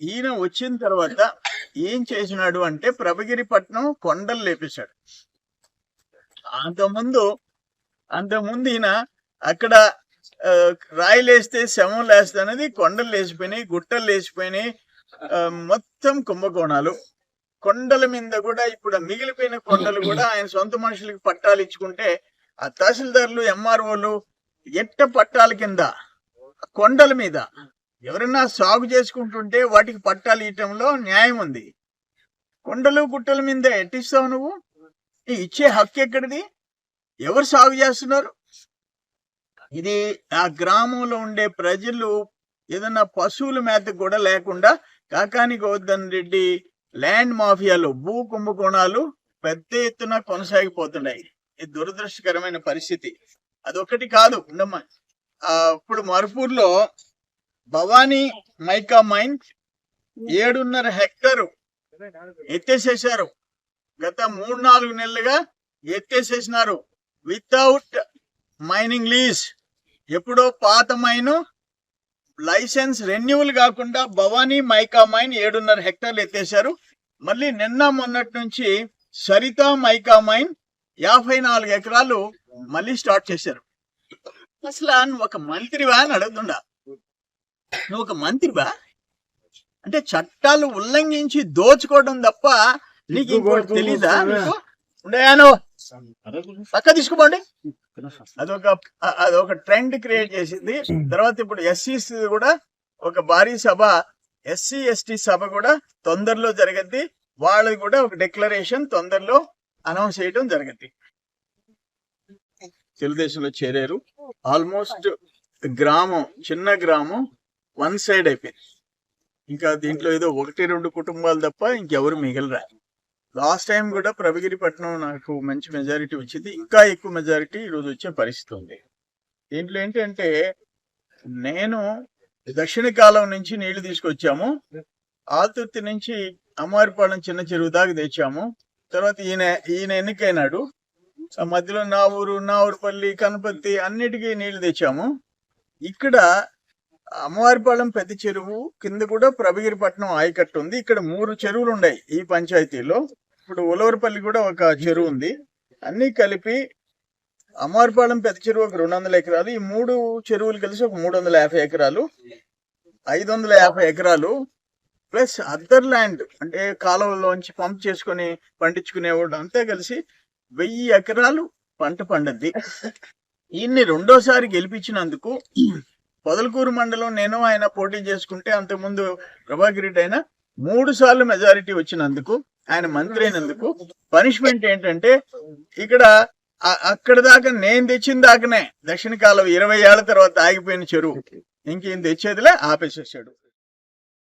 ఈయన వచ్చిన తర్వాత ఏం చేసినాడు అంటే ప్రభగిరిపట్నం కొండలు లేపేశాడు. అంతకుముందు అంతకుముందు ఈయన అక్కడ రాయిలేస్తే శవం లేస్తే అనేది కొండలు లేచిపోయినాయి గుట్టలు లేచిపోయినాయి మొత్తం కుంభకోణాలు. కొండల మీద కూడా ఇప్పుడు మిగిలిపోయిన కొండలు కూడా ఆయన సొంత మనుషులకి పట్టాలు ఇచ్చుకుంటే ఆ తహసీల్దార్లు ఎంఆర్ఓలు ఎట్ట పట్టాల కింద? కొండల మీద. ఎవరైనా సాగు చేసుకుంటుంటే వాటికి పట్టాలు ఇవ్వటంలో న్యాయం ఉంది. కొండలు గుట్టల మీద ఎట్టిస్తావు నువ్వు? ఇచ్చే హక్కు ఎక్కడిది? ఎవరు సాగు చేస్తున్నారు? ఇది ఆ గ్రామంలో ఉండే ప్రజలు ఏదైనా పశువుల మేత కూడా లేకుండా కాకాని గోవర్ధన్ రెడ్డి ల్యాండ్ మాఫియాలు భూ కుంభకోణాలు పెద్ద ఎత్తున కొనసాగిపోతున్నాయి. ఇది దురదృష్టకరమైన పరిస్థితి. అదొకటి కాదు ఉండమ్మా. ఆ, ఇప్పుడు మరుపూర్లో భవానీ మైకా మైన్ ఏడున్నర హెక్టారు ఎత్తేసేశారు. గత మూడు నాలుగు నెలలుగా ఎత్తేసేసినారు. వితౌట్ మైనింగ్ లీజ్ ఎప్పుడో పాత మైను లైసెన్స్ రెన్యువల్ కాకుండా భవానీ మైకా మైన్ ఏడున్నర హెక్టార్లు ఎత్తేశారు. మళ్ళీ నిన్న మొన్నటి నుంచి సరిత మైకా మైన్ యాభై నాలుగు ఎకరాలు మళ్ళీ స్టార్ట్ చేశారు. అసలు ఒక మంత్రివా అని అడుగుతుండా. నువ్వు ఒక మంత్రివా? అంటే చట్టాలు ఉల్లంఘించి దోచుకోవడం తప్ప నీకు ఇంకోటి తెలీదా ఉండయాను పక్క తీసుకోండి అదొక అదొక ట్రెండ్ క్రియేట్ చేసింది. తర్వాత ఇప్పుడు ఎస్సీస్ కూడా ఒక భారీ సభ ఎస్సీ ఎస్టీ సభ కూడా తొందరలో జరగద్ది. వాళ్ళది కూడా ఒక డిక్లరేషన్ తొందరలో అనౌన్స్ చేయడం జరగద్ది. తెలుగుదేశంలో చేరారు. ఆల్మోస్ట్ గ్రామం చిన్న గ్రామం వన్ సైడ్ అయిపోయింది ఇంకా దీంట్లో ఏదో ఒకటి రెండు కుటుంబాలు తప్ప ఇంకెవరు మిగలరా? లాస్ట్ టైం కూడా ప్రభగిరిపట్నం నాకు మంచి మెజారిటీ వచ్చింది. ఇంకా ఎక్కువ మెజారిటీ ఈరోజు వచ్చే పరిస్థితి ఉంది. దీంట్లో ఏంటంటే నేను దక్షిణ కాలం నుంచి నీళ్ళు తీసుకొచ్చాము. ఆతుర్తి నుంచి అమ్మారిపాలెం చిన్న చెరువు దాకా తెచ్చాము. తర్వాత ఈయన ఈయన ఎన్నికైనాడు. ఆ మధ్యలో నా ఊరు నా ఊరుపల్లి కనపత్తి అన్నిటికీ నీళ్ళు తెచ్చాము. ఇక్కడ అమ్మవారిపాలెం పెద్ద చెరువు కింద కూడా ప్రభగిరిపట్నం ఆయకట్టు ఉంది. ఇక్కడ మూడు చెరువులు ఉన్నాయి ఈ పంచాయతీలో. ఇప్పుడు ఉలవరపల్లి కూడా ఒక చెరువు ఉంది. అన్ని కలిపి అమ్మవారిపాలెం పెద్ద చెరువు ఒక రెండు వందల ఎకరాలు. ఈ మూడు చెరువులు కలిసి ఒక మూడు వందల యాభై ఎకరాలు. ఐదు వందల యాభై ఎకరాలు. ప్లస్ అదర్ ల్యాండ్ అంటే కాలువలోంచి పంప్ చేసుకొని పండించుకునేవాడు అంతా కలిసి వెయ్యి ఎకరాలు పంట పండద్ది ఈయన్ని రెండోసారి గెలిపించినందుకు పొదలకూరు మండలం నేను ఆయన పోటీ చేసుకుంటే అంతకుముందు ప్రభాకర్ రెడ్డి అయినా మూడు సార్లు మెజారిటీ వచ్చినందుకు ఆయన మంత్రి అయినందుకు పనిష్మెంట్ ఏంటంటే ఇక్కడ అక్కడ దాకా నేను తెచ్చిన దాకానే దక్షిణ కాలం ఇరవై ఏళ్ళ తర్వాత ఆగిపోయిన చెరువు. ఇంకేం తెచ్చేదిలే ఆపేసేసాడు.